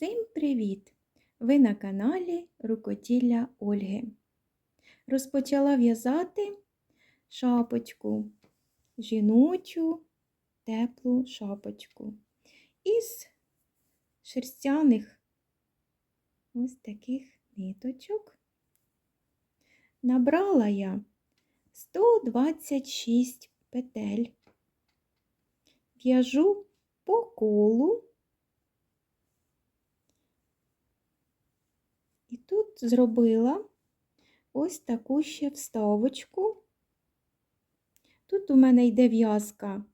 Всім привіт! Ви на каналі Рукоділля Ольги. Розпочала в'язати шапочку, жіночу теплу шапочку із шерстяних ось таких ниточок. Набрала я 126 петель, в'яжу по колу. І тут зробила ось таку ще вставочку. Тут у мене йде в'язка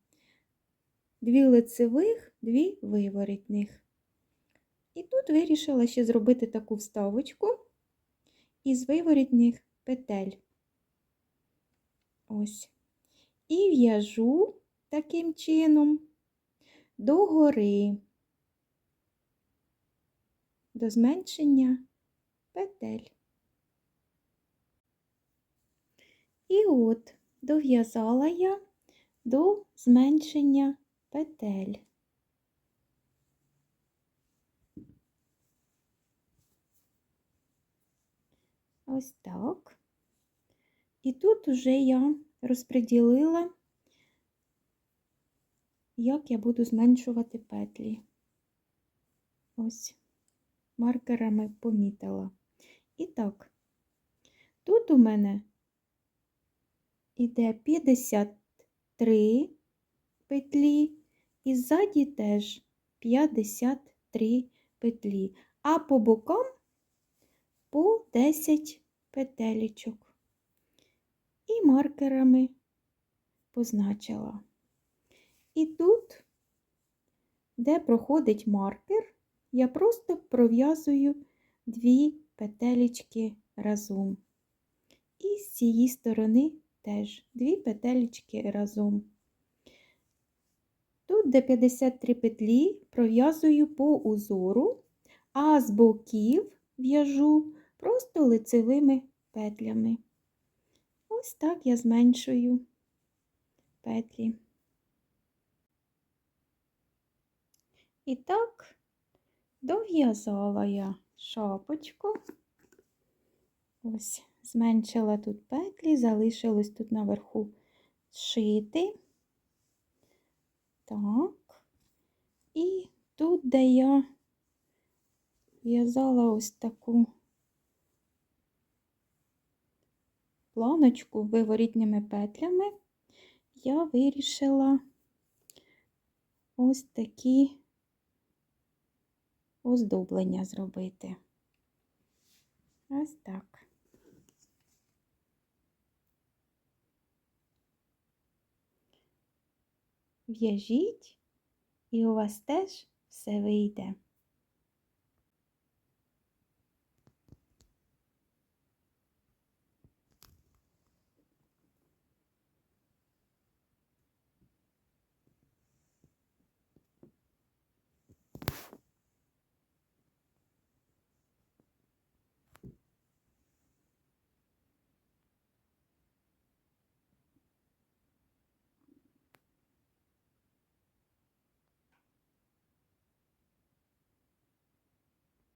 дві лицевих, дві виворітних. І тут вирішила ще зробити таку вставочку із виворітних петель. Ось. І в'яжу таким чином до гори, до зменшення петель. І от дов'язала я до зменшення петель. Ось так. І тут уже я розподілила, як я буду зменшувати петлі. Ось, маркерами помітила. І так, тут у мене іде 53 петлі, і ззаді теж 53 петлі, а по бокам по 10 петелечок. І маркерами позначила. І тут, де проходить маркер, я просто пров'язую дві петелечки разом. І з цієї сторони теж дві петелечки разом. Тут, де 53 петлі, пров'язую по узору, а з боків в'яжу просто лицевими петлями. Ось так я зменшую петлі. І так дов'язала я шапочку. Ось, зменшила тут петлі, залишилось тут наверху зшити. Так, і тут, де я в'язала ось таку планочку виворітними петлями, я вирішила ось такі оздоблення зробити. Ось так. В'яжіть, і у вас теж все вийде.